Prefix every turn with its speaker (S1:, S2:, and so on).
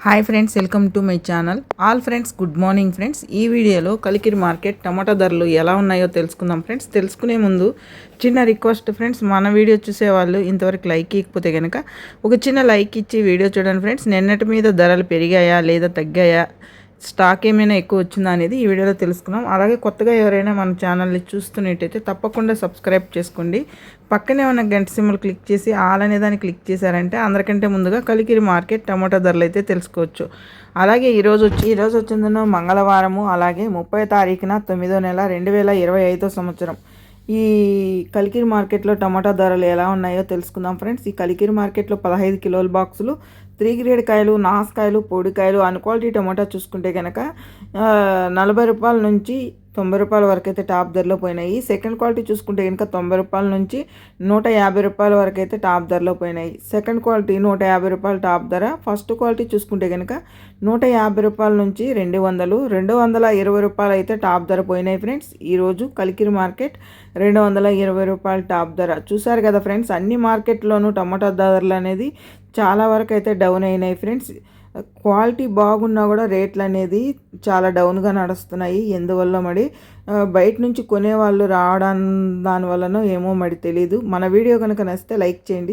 S1: Hi friends welcome to my channel all friends good morning friends ఈ వీడియోలో Kalikiri market టమాటా ధరలు ఎలా ఉన్నాయో తెలుసుకుందాం ఫ్రెండ్స్ తెలుసుకునే ముందు చిన్న రిక్వెస్ట్ ఫ్రెండ్స్ మన వీడియో చూసేవాళ్ళు ఇంతవరకు లైక్ ఇకపోతే కనుక ఒక చిన్న లైక్ ఇచ్చి వీడియో చూడండి ఫ్రెండ్స్ నిన్నటి మీద ధరలు పెరిగాయా లేదా తగ్గాయా? స్టాక్ ఏమైనా ఎక్కువ వచ్చిందా అనేది ఈ వీడియోలో తెలుసుకున్నాం అలాగే కొత్తగా ఎవరైనా మన ఛానల్ని చూస్తున్నట్టయితే తప్పకుండా సబ్స్క్రైబ్ చేసుకోండి. పక్కనే ఉన్న గంట సిమ్లు క్లిక్ చేసి ఆల్ అనే దాన్ని క్లిక్ చేశారంటే అందరికంటే ముందుగా కలికిరి మార్కెట్ టమాటా ధరలు అయితే తెలుసుకోవచ్చు. అలాగే ఈరోజు వచ్చి ఈరోజు వచ్చిందనో మంగళవారము అలాగే ముప్పై తారీఖున తొమ్మిదో నెల రెండు వేల ఇరవై ఐదో సంవత్సరం. ఈ కలికిరి మార్కెట్లో టమాటా ధరలు ఎలా ఉన్నాయో తెలుసుకుందాం ఫ్రెండ్స్. ఈ కలికిరి మార్కెట్లో పదహైదు కిలోల బాక్సులు త్రీ గ్రేడ్ కాయలు నాసుకాయలు పొడికాయలు అన్ క్వాలిటీ టమాటా చూసుకుంటే కనుక నలభై రూపాయల నుంచి తొంభై రూపాయల వరకు అయితే టాప్ ధరలో పోయినాయి. సెకండ్ క్వాలిటీ చూసుకుంటే కనుక తొంభై రూపాయల నుంచి నూట యాభై రూపాయల వరకు అయితే టాప్ ధరలో పోయినాయి. సెకండ్ క్వాలిటీ నూట యాభై రూపాయల టాప్ ధర. ఫస్ట్ క్వాలిటీ చూసుకుంటే కనుక నూట యాభై రూపాయల నుంచి రెండు వందలు రెండు వందల ఇరవై రూపాయలు అయితే టాప్ ధర పోయినాయి ఫ్రెండ్స్. ఈరోజు కలికిరి మార్కెట్ రెండు వందల ఇరవై రూపాయల టాప్ ధర. చూసారు కదా ఫ్రెండ్స్ అన్ని మార్కెట్లోనూ టమాటా ధరలు అనేది చాలా వరకు అయితే డౌన్ అయినాయి ఫ్రెండ్స్ క్వాలిటీ బాగున్నా కూడా రేట్లు అనేది చాలా డౌన్గా నడుస్తున్నాయి. ఎందువల్ల మరి? బయట నుంచి కొనేవాళ్ళు రావడం దానివల్లనో ఏమో మరి తెలీదు. మన వీడియో కనుక నచ్చితే లైక్ చేయండి.